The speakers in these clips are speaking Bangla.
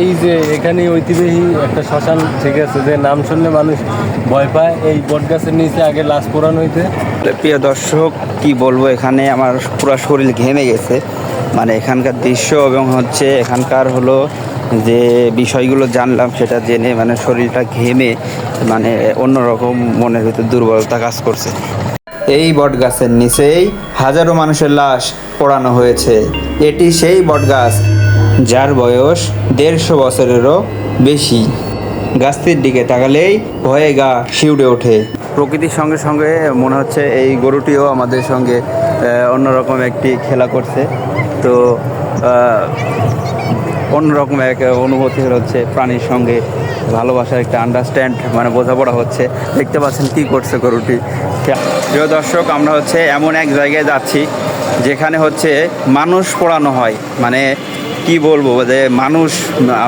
এই যে এখানে ঐতিহ্যবাহী একটা শ্মশান ঠিক আছে, যে নাম শুনলে মানুষ ভয় পায়। এই বট গাছের নিচে আগে লাশ পোড়ানো হইতে। প্রিয় দর্শক, কি বলব, এখানে আমার পুরো শরীর ঘেমে গেছে। মানে এখানকার দৃশ্য এবং হচ্ছে এখানকার হলো যে বিষয়গুলো জানলাম, সেটা জেনে মানে শরীরটা ঘেমে মানে অন্যরকম মনের ভিতর দুর্বলতা কাজ করছে। এই বট গাছের নিচেই হাজারো মানুষের লাশ পোড়ানো হয়েছে। এটি সেই বট গাছ যার বয়স দেড়শো বছরেরও বেশি। গাছটির দিকে তাকালেই ভয়ে গা শিউড়ে ওঠে। প্রকৃতির সঙ্গে সঙ্গে মনে হচ্ছে এই গরুটিও আমাদের সঙ্গে অন্যরকম একটি খেলা করছে। তো অন্যরকম এক অনুভূতি হচ্ছে প্রাণীর সঙ্গে ভালোবাসার একটা আন্ডারস্ট্যান্ড মানে বোঝাপড়া হচ্ছে। দেখতে পাচ্ছেন কী করছে গরুটি। প্রিয় দর্শক, আমরা হচ্ছে এমন এক জায়গায় যাচ্ছি যেখানে হচ্ছে মানুষ পড়ানো হয়। মানে কি বলব যে মানুষ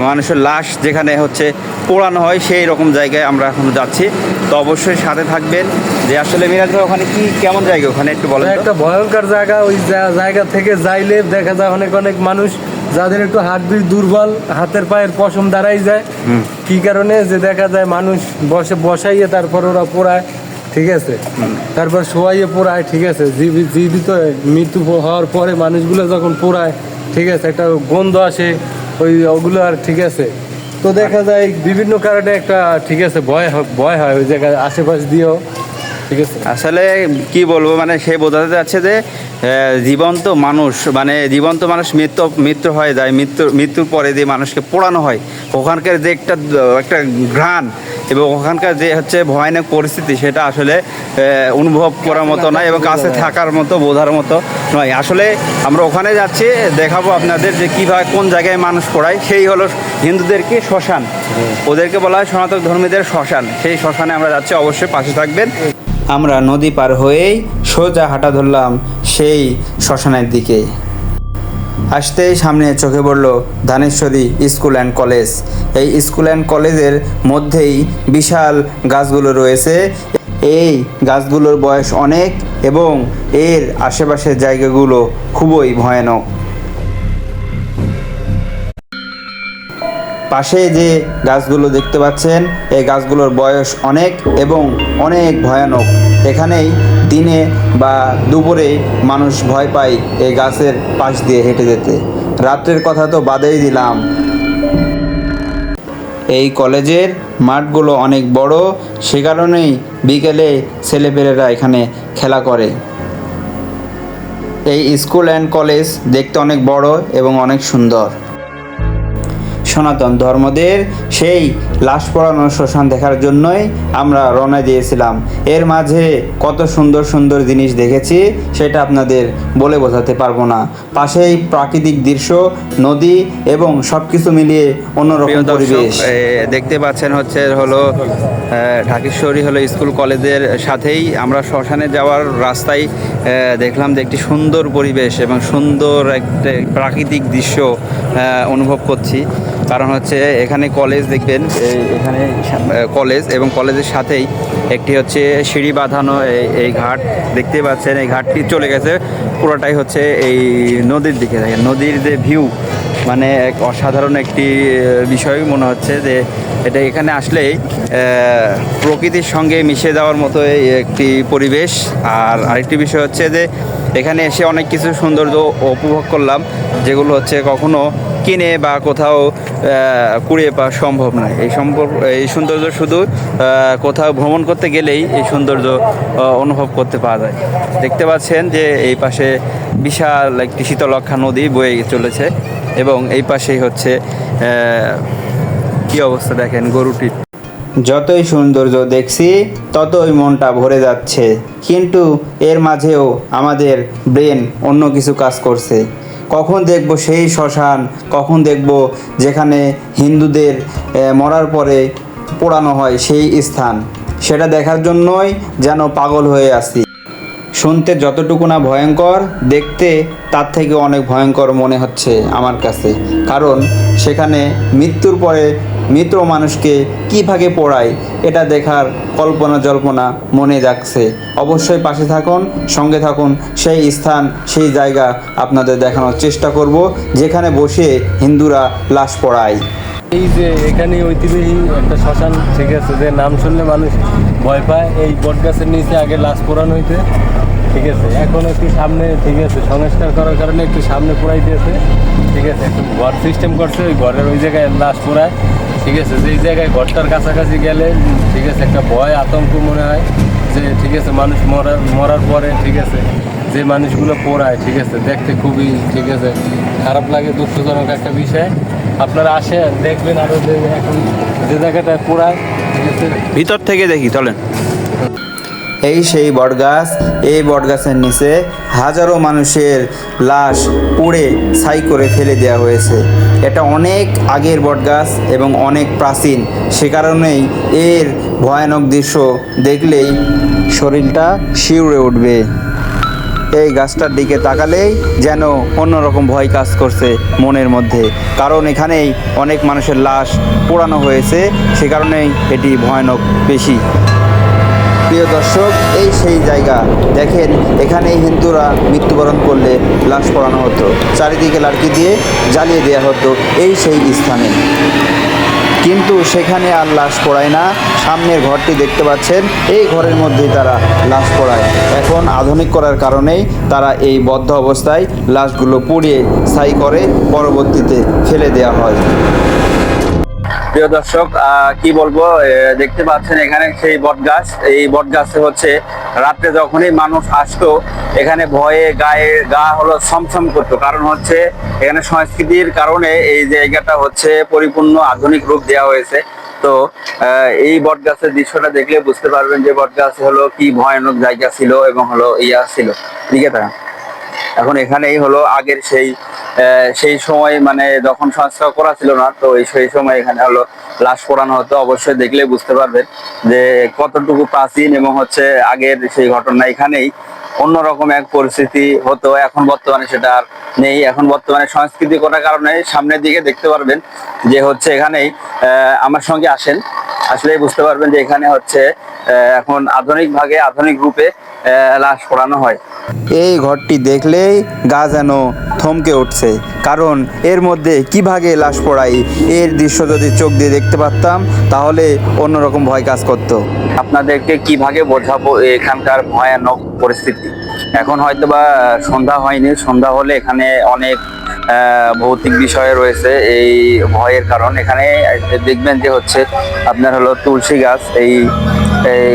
মানুষের লাশ যেখানে হচ্ছে পোড়ানো হয় সেই রকম জায়গায় আমরা এখন যাচ্ছি। তো অবশ্যই সাথে থাকবেন। যে আসলে মিরাজ ভাই ওখানে কি কেমন জায়গা? ওখানে একটু বলেন? একটা ভয়ঙ্কর জায়গা ওই জায়গা থেকে যাইলে দেখা যায় অনেক অনেক মানুষ যাদের একটু হাড্ডি দুর্বল হাতের পায়ের পশম দাঁড়াই যায়। কি কারণে? যে দেখা যায় মানুষ বসে বসাইয়ে তারপর ওরা পোড়ায় ঠিক আছে? তারপর শোয়াইয়ে পোড়ায় ঠিক আছে? জীবি- জীবিত মৃত্যু হওয়ার পরে মানুষগুলো যখন পোড়ায় ঠিক আছে, একটা গন্ধ আসে, ওই ওগুলো আর ঠিক আছে। তো দেখা যায় বিভিন্ন কারণে একটা ঠিক আছে, ভয় ভয় হয় ওই জায়গায়, আশেপাশ দিয়েও, ঠিক আছে। আসলে কি বলব মানে সে বোঝাতে যাচ্ছে যে জীবন্ত মানুষ মানে জীবন্ত মানুষ মৃত্যু মৃত্যু হয়ে যায়, মৃত্যু, মৃত্যুর পরে যে মানুষকে পোড়ানো হয়, ওখানকার যে একটা একটা ঘ্রাণ এবং ওখানকার যে হচ্ছে ভয়ানক পরিস্থিতি সেটা আসলে অনুভব করার মতো নয় এবং কাছে থাকার মতো বোঝার মতো নয়। আসলে আমরা ওখানে যাচ্ছি দেখাবো আপনাদের যে কীভাবে কোন জায়গায় মানুষ পড়ায়। সেই হলো হিন্দুদেরকে শ্মশান। ওদেরকে বলা হয় সনাতক ধর্মীদের শ্মশান। সেই শ্মশানে আমরা যাচ্ছি অবশ্যই পাশে থাকবেন। আমরা নদী পার হয়েই সোজা হাঁটা ধরলাম সেই শ্মশানের দিকে। আসতেই সামনে চোখে পড়ল ধানেশ্বরী স্কুল অ্যান্ড কলেজ। এই স্কুল অ্যান্ড কলেজের মধ্যেই বিশাল গাছগুলো রয়েছে। এই গাছগুলোর বয়স অনেক এবং এর আশেপাশের জায়গাগুলো খুবই ভয়ানক। পাশে যে গাছগুলো দেখতে পাচ্ছেন, এই গাছগুলোর বয়স অনেক এবং অনেক ভয়ানক। এখানেই দিনে বা দুপুরে মানুষ ভয় পায় এই গাছের পাশ দিয়ে হেঁটে যেতে। রাত্রের কথা তো বাদেই দিলাম। এই কলেজের মাঠগুলো অনেক বড়, সে কারণেই বিকেলে ছেলেপেলেরা এখানে খেলা করে। এই স্কুল অ্যান্ড কলেজ দেখতে অনেক বড় এবং অনেক সুন্দর। সনাতন ধর্মদের সেই লাশ পড়ানো শ্মশান দেখার জন্যই আমরা রওনা দিয়েছিলাম। এর মাঝে কত সুন্দর সুন্দর জিনিস দেখেছি সেটা আপনাদের বলে বোঝাতে পারব না। পাশেই প্রাকৃতিক দৃশ্য নদী এবং সব কিছু মিলিয়ে অন্যরকম পরিবেশ। দেখতে পাচ্ছেন হচ্ছে হলো ঢাকেশ্বরী হলো স্কুল কলেজের সাথেই আমরা শ্মশানে যাওয়ার রাস্তায় দেখলাম যে একটি সুন্দর পরিবেশ এবং সুন্দর একটা প্রাকৃতিক দৃশ্য অনুভব করছি। কারণ হচ্ছে এখানে কলেজ দেখবেন এখানে কলেজ এবং কলেজের সাথেই একটি হচ্ছে সিঁড়ি বাঁধানো এই- এই ঘাট দেখতে পাচ্ছেন, এই ঘাটটি চলে গেছে, পুরোটাই হচ্ছে এই নদীর দিকে, দেখেন, নদীর যে ভিউ মানে এক অসাধারণ একটি বিষয় মনে হচ্ছে যে এটা এখানে আসলেই প্রকৃতির সঙ্গে মিশে যাওয়ার মতো একটি পরিবেশ। আর আরেকটি বিষয় হচ্ছে যে এখানে এসে অনেক কিছু সৌন্দর্য উপভোগ করলাম, যেগুলো হচ্ছে কখনো কিনে বা কোথাও কুড়িয়ে পাওয়া সম্ভব নয়। এই সম্পর্ক, এই সৌন্দর্য শুধু কোথাও ভ্রমণ করতে গেলেই এই সৌন্দর্য অনুভব করতে পাওয়া যায়। দেখতে পাচ্ছেন যে এই পাশে বিশাল একটি শীতলক্ষা নদী বয়ে চলেছে। এবং এই পাশেই হচ্ছে কি অবস্থা দেখেন গরুটির। যতই সৌন্দর্য দেখছি, ততই মনটা ভরে যাচ্ছে। কিন্তু এর মাঝেও আমাদের ব্রেন অন্য কিছু কাজ করছে। কখন দেখব সেই শ্মশান, কখন দেখব যেখানে হিন্দুদের মরার পরে পোড়ানো হয় সেই স্থান। সেটা দেখার জন্যই যেন পাগল হয়ে আসি শুনতে যতটুকু না ভয়ঙ্কর, দেখতে তার থেকে অনেক ভয়ঙ্কর মনে হচ্ছে আমার কাছে। কারণ সেখানে মৃত্যুর পরে মৃত মানুষকে কীভাবে পড়ায়, এটা দেখার কল্পনা জল্পনা মনে যাচ্ছে অবশ্যই পাশে থাকুন, সঙ্গে থাকুন, সেই স্থান, সেই জায়গা আপনাদের দেখানোর চেষ্টা করব, যেখানে বসে হিন্দুরা লাশ পড়ায়। এই যে এখানে ঐতিহ্যবাহী একটা শ্মশান ঠিক আছে, যে নাম শুনলে মানুষ ভয় পায়। এই বট গাছের নিচে আগে লাশ পোড়ানো হইতে, ঠিক আছে। এখন একটু সামনে, ঠিক আছে, সংস্কার করার কারণে একটু সামনে পোড়াই দিয়েছে, ঠিক আছে। একটু ঘর সিস্টেম করছে, ওই ঘরের ওই জায়গায় লাশ পোড়ায়, ঠিক আছে। যেই জায়গায় ঘরটার কাছাকাছি গেলে, ঠিক আছে, একটা ভয়, আতঙ্ক মনে হয় যে, ঠিক আছে, মানুষ মরার মরার পরে, ঠিক আছে, যে মানুষগুলো পোড়ায়, ঠিক আছে, দেখতে খুবই, ঠিক আছে খারাপ লাগে দুঃখজনক একটা বিষয়। আপনারা আসেন দেখবেন আরও যে এখন যে জায়গাটায় পুরা ভিতর থেকে দেখি চলেন। এই সেই বটগাছ এই বটগাছের নিচে হাজারো মানুষের লাশ পুড়ে ছাই করে ফেলে দেওয়া হয়েছে। এটা অনেক আগের বটগাছ এবং অনেক প্রাচীন। সে কারণেই এর ভয়ানক দৃশ্য দেখলেই শরীরটা শিউরে উঠবে। এই গাছটার দিকে তাকালেই যেন অন্যরকম ভয় কাজ করছে মনের মধ্যে। কারণ এখানেই অনেক মানুষের লাশ পোড়ানো হয়েছে, সে কারণেই এটি ভয়ানক বেশি। প্রিয় দর্শক, এই সেই জায়গা। দেখেন এখানে হিন্দুরা মৃত্যুবরণ করলে লাশ পোড়ানো হতো। চারিদিকে লাড়কি দিয়ে জ্বালিয়ে দেওয়া হতো এই সেই স্থানে। কিন্তু সেখানে আর লাশ পড়ায় না। সামনের ঘরটি দেখতে পাচ্ছেন, এই ঘরের মধ্যেই তারা লাশ পড়ায়। এখন আধুনিক করার কারণেই তারা এই বদ্ধ অবস্থায় লাশগুলো পুড়িয়ে স্থায়ী করে পরবর্তীতে ফেলে দেওয়া হয়। প্রিয় দর্শক কি বলব দেখতে পাচ্ছেন এখানে সেই বট গাছ এই বট গাছে হচ্ছে রাত্রে যখনই মানুষ আসতো, এখানে ভয়ে গায়ে গা হলো ছমছম করতো। কারণ হচ্ছে এখানে সংস্কৃতির কারণে এই জায়গাটা হচ্ছে পরিপূর্ণ আধুনিক রূপ দেওয়া হয়েছে। তো এই বট গাছের দৃশ্যটা দেখলে বুঝতে পারবেন যে বট গাছ হলো কি ভয়ানক জায়গা ছিল এবং হলো ইয়া ছিল। দিকে তাকান। এখন এখানেই হলো আগের সেই সেই সময় মানে যখন সংস্কার করা ছিল না, তো সেই সময় এখানে হলো লাশ পোড়ানো হতো। অবশ্যই দেখলে বুঝতে পারবেন যে কতটুকু প্রাচীন এবং হচ্ছে আগের সেই ঘটনা এখানেই। অন্যরকম এক পরিস্থিতি হতো, এখন বর্তমানে সেটা আর নেই। এখন বর্তমানে সংস্কৃতি করার কারণে সামনের দিকে দেখতে পারবেন যে হচ্ছে এখানেই আমার সঙ্গে আসেন। আসলেই বুঝতে পারবেন যে এখানে হচ্ছে এখন আধুনিক ভাগে, আধুনিক রূপে লাশ পড়ানো হয়। এই ঘরটি দেখলেই গা যেন থমকে উঠছে। কারণ এর মধ্যে কি ভাগে লাশ পড়াই এর দৃশ্য যদি চোখ দিয়ে দেখতে পারতাম তাহলে অন্যরকম ভয় কাজ করত। আপনাদেরকে কি ভাগে বোঝাবো এখানকার ভয়ানক পরিস্থিতি? এখন হয়তো বা সন্ধ্যা হয়নি। সন্ধ্যা হলে এখানে অনেক ভৌতিক বিষয় রয়েছে। এই ভয়ের কারণ এখানে দেখবেন যে হচ্ছে আপনার হলো তুলসী গাছ এই এই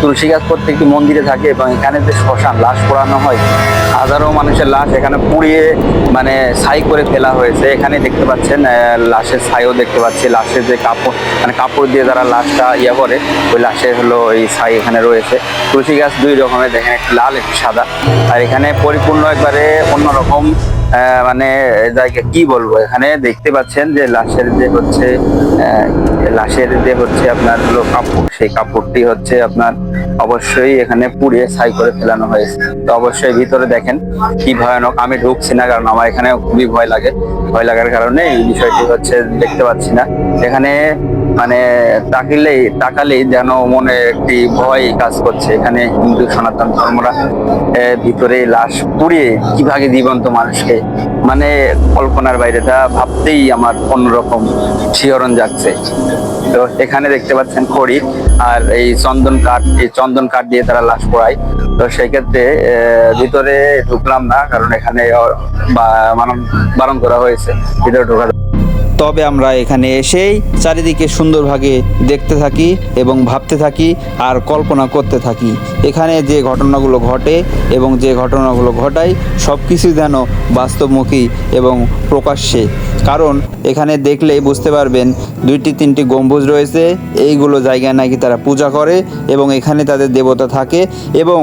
তুলসী গাছ প্রত্যেকটি মন্দিরে থাকে এবং এখানে যে শ্মশান, লাশ পোড়ানো হয়, হাজারো মানুষের লাশ এখানে পুড়িয়ে মানে ছাই করে ফেলা হয়েছে। এখানে দেখতে পাচ্ছেন লাশের ছাইও দেখতে পাচ্ছি। লাশের যে কাপড় মানে কাপড় দিয়ে যারা লাশটা ইয়ে করে, ওই লাশের হলো এই ছাই এখানে রয়েছে। তুলসী গাছ দুই রকমের, দেখেন একটি লাল, একটি সাদা। আর এখানে পরিপূর্ণ একবারে অন্যরকম মানে কি বলব? এখানে দেখতে পাচ্ছেন যে লাশের যে হচ্ছে লাশের যে হচ্ছে আপনার হলো কাপড়, সেই কাপড়টি হচ্ছে আপনার অবশ্যই এখানে পুড়িয়ে ছাই করে ফেলানো হয়েছে। তো অবশ্যই ভিতরে দেখেন কি ভয়ানক। আমি ঢুকছি না কারণ আমার এখানে খুবই ভয় লাগে। ভয় লাগার কারণে এই বিষয়টি হচ্ছে দেখতে পাচ্ছি না। এখানে মানে তাকিলেই, তাকালেই যেন মনে একটি ভয় কাজ করছে। এখানে হিন্দু সনাতন ধর্মরা ভিতরে লাশ পুড়িয়ে কীভাবে জীবন্ত মানুষকে? মানে কল্পনার বাইরে তা ভাবতেই আমার অন্যরকম শিহরণ যাচ্ছে তো এখানে দেখতে পাচ্ছেন খড়ি আর এই চন্দন কাঠ, এই চন্দন কাঠ দিয়ে তারা লাশ পোড়ায়। তো সেক্ষেত্রে ভিতরে ঢুকলাম না, কারণ এখানে বারণ করা হয়েছে। ভিতরে ঢোকা তবে আমরা এখানে এসেই চারিদিকে সুন্দরভাবে দেখতে থাকি এবং ভাবতে থাকি আর কল্পনা করতে থাকি। এখানে যে ঘটনাগুলো ঘটে এবং যে ঘটনাগুলো ঘটায় সব কিছু যেন বাস্তবমুখী এবং প্রকাশ্যে। কারণ এখানে দেখলেই বুঝতে পারবেন, দুইটি তিনটি গম্বুজ রয়েছে, এইগুলো জায়গায় নাকি তারা পূজা করে এবং এখানে তাদের দেবতা থাকে এবং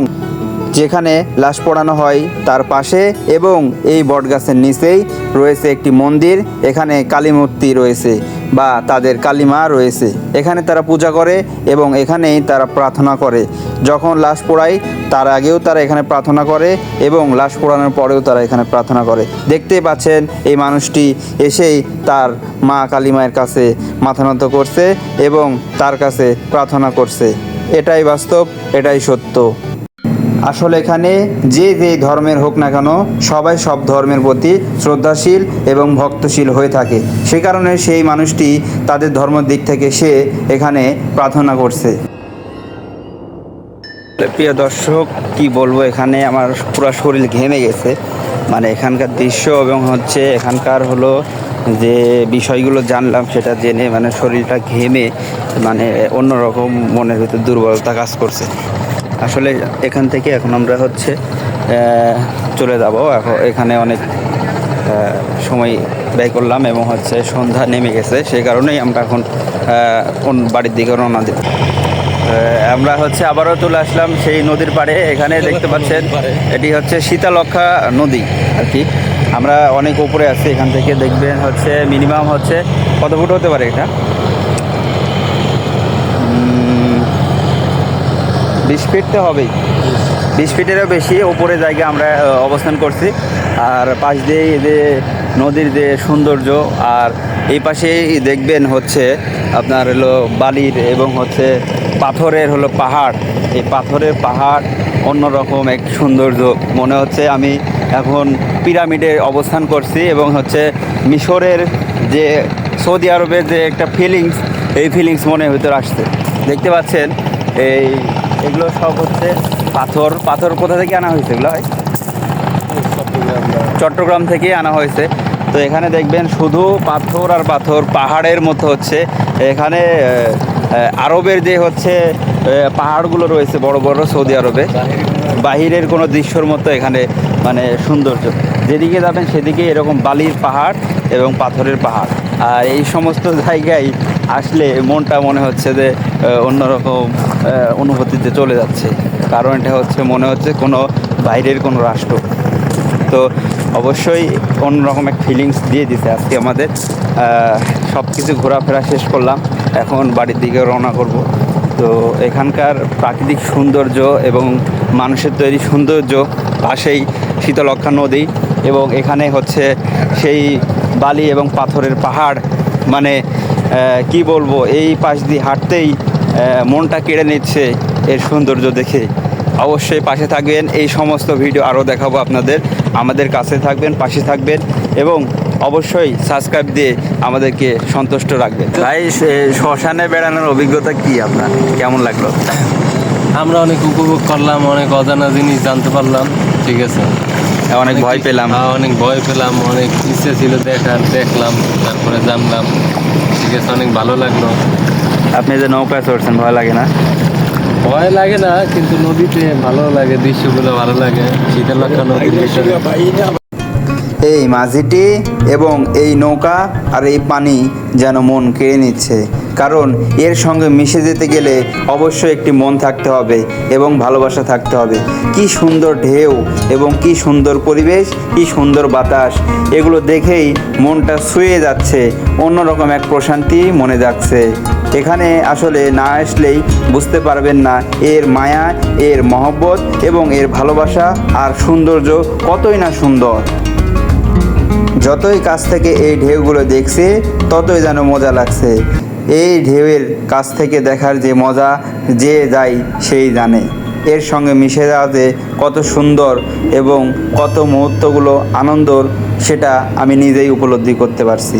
যেখানে লাশ পোড়ানো হয় তার পাশে এবং এই বটগাছের নিচেই রয়েছে একটি মন্দির, এখানে কালী মূর্তি রয়েছে বা তাদের কালীমা রয়েছে। এখানে তারা পূজা করে এবং এখানেই তারা প্রার্থনা করে। যখন লাশ পোড়ায়, তার আগেও তারা এখানে প্রার্থনা করে এবং লাশ পোড়ানোর পরেও তারা এখানে প্রার্থনা করে। দেখতেই পাচ্ছেন এই মানুষটি এসেই তার মা কালী মায়ের কাছে মাথা নত করছে এবং তার কাছে প্রার্থনা করছে। এটাই বাস্তব, এটাই সত্য। আসলে এখানে যে যে ধর্মের হোক না কেন, সবাই সব ধর্মের প্রতি শ্রদ্ধাশীল এবং ভক্তশীল হয়ে থাকে। সে কারণে সেই মানুষটি তাদের ধর্মের দিক থেকে সে এখানে প্রার্থনা করছে। প্রিয় দর্শক, কি বলব, এখানে আমার পুরো শরীর ঘেমে গেছে। মানে এখানকার দৃশ্য এবং হচ্ছে এখানকার হলো যে বিষয়গুলো জানলাম, সেটা জেনে মানে শরীরটা ঘেমে মানে অন্যরকম মনের ভিতর দুর্বলতা কাজ করছে। আসলে এখান থেকে এখন আমরা হচ্ছে চলে যাব। এখন এখানে অনেক সময় ব্যয় করলাম এবং হচ্ছে সন্ধ্যা নেমে গেছে। সেই কারণেই আমরা এখন অন্য বাড়ির দিকে রওনা দিই আমরা হচ্ছে আবারও চলে আসলাম সেই নদীর পাড়ে। এখানে দেখতে পাচ্ছেন এটি হচ্ছে শীতলক্ষা নদী আর কি। আমরা অনেক উপরে আছি এখান থেকে দেখবেন হচ্ছে মিনিমাম হচ্ছে কত ফুট হতে পারে এটা? বিশ ফিট তো হবেই। বিশ ফিটেরও বেশি উপরে জায়গা আমরা অবস্থান করছি। আর পাশ দিয়ে যে নদীর যে সৌন্দর্য, আর এই পাশেই দেখবেন হচ্ছে আপনার হলো বালির এবং হচ্ছে পাথরের হলো পাহাড়। এই পাথরের পাহাড় অন্যরকম এক সৌন্দর্য। মনে হচ্ছে আমি এখন পিরামিডে অবস্থান করছি এবং হচ্ছে মিশরের যে সৌদি আরবের যে একটা ফিলিংস এই ফিলিংস মনে ভিতরে আসছে। দেখতে পাচ্ছেন, এই এগুলো সব হচ্ছে পাথর। পাথর কোথা থেকে আনা হয়েছে এগুলো হয় চট্টগ্রাম থেকে আনা হয়েছে। তো এখানে দেখবেন শুধু পাথর আর পাথর, পাহাড়ের মতো হচ্ছে। এখানে আরবের যে হচ্ছে পাহাড়গুলো রয়েছে বড় বড় সৌদি আরবে, বাহিরের কোনো দৃশ্যর মতো এখানে মানে সৌন্দর্য। যেদিকে যাবেন সেদিকে এরকম বালির পাহাড় এবং পাথরের পাহাড়। আর এই সমস্ত জায়গায় আসলে মনটা মনে হচ্ছে যে অন্যরকম অনুভূতিতে চলে যাচ্ছে। কারণ এটা হচ্ছে, মনে হচ্ছে কোনো বাইরের কোনো রাষ্ট্র। তো অবশ্যই অন্যরকম এক ফিলিংস দিয়ে দিতে আজকে আমাদের। সব কিছু ঘোরাফেরা শেষ করলাম। এখন বাড়ির দিকে রওনা করব। তো এখানকার প্রাকৃতিক সৌন্দর্য এবং মানুষের তৈরি সৌন্দর্য পাশেই শীতলক্ষা নদী এবং এখানে হচ্ছে সেই বালি এবং পাথরের পাহাড়। মানে কি বলব, এই পাশ দিয়ে হাঁটতেই মনটা কেড়ে নিচ্ছে এর সৌন্দর্য দেখে। অবশ্যই পাশে থাকবেন। এই সমস্ত ভিডিও আরও দেখাবো আপনাদের। আমাদের কাছে থাকবেন, পাশে থাকবেন এবং অবশ্যই সাবস্ক্রাইব দিয়ে আমাদেরকে সন্তুষ্ট রাখবেন ভাই সে- শ্মশানে বেড়ানোর অভিজ্ঞতা কি আপনার? কেমন লাগল? আমরা অনেক উপভোগ করলাম অনেক অজানা জিনিস জানতে পারলাম ঠিক আছে। অনেক ভয় পেলাম। হ্যাঁ, অনেক ভয় পেলাম অনেক ইচ্ছে ছিল দেখার দেখলাম তারপরে জানলাম ঠিক আছে অনেক ভালো লাগল। আপনি যে নৌকা চড়ছেন ভয় লাগে না? ভয় লাগে না কিন্তু নদীতে ভালো লাগে দৃশ্যগুলো ভালো লাগে শীতলক্ষা নদীর ভিতরে। এই মাঝিটি এবং এই নৌকা আর এই পানি যেন মন কেড়ে নিচ্ছে। কারণ এর সঙ্গে মিশে যেতে গেলে অবশ্যই একটি মন থাকতে হবে এবং ভালোবাসা থাকতে হবে। কি সুন্দর ঢেউ এবং কি সুন্দর পরিবেশ, কি সুন্দর বাতাস, এগুলো দেখেই মনটা ছুঁয়ে যাচ্ছে, অন্যরকম এক প্রশান্তি মনে যাচ্ছে এখানে আসলে না আসলেই বুঝতে পারবেন না এর মায়া, এর মহব্বত এবং এর ভালোবাসা আর সৌন্দর্য কতই না সুন্দর। যতই কাছ থেকে এই ঢেউগুলো দেখছে, ততই যেন মজা লাগছে। এই ঢেউয়ের কাছ থেকে দেখার যে মজা, যে যায় সেই জানে। এর সঙ্গে মিশে যাওয়াতে কত সুন্দর এবং কত মুহূর্তগুলো আনন্দর, সেটা আমি নিজেই উপলব্ধি করতে পারছি।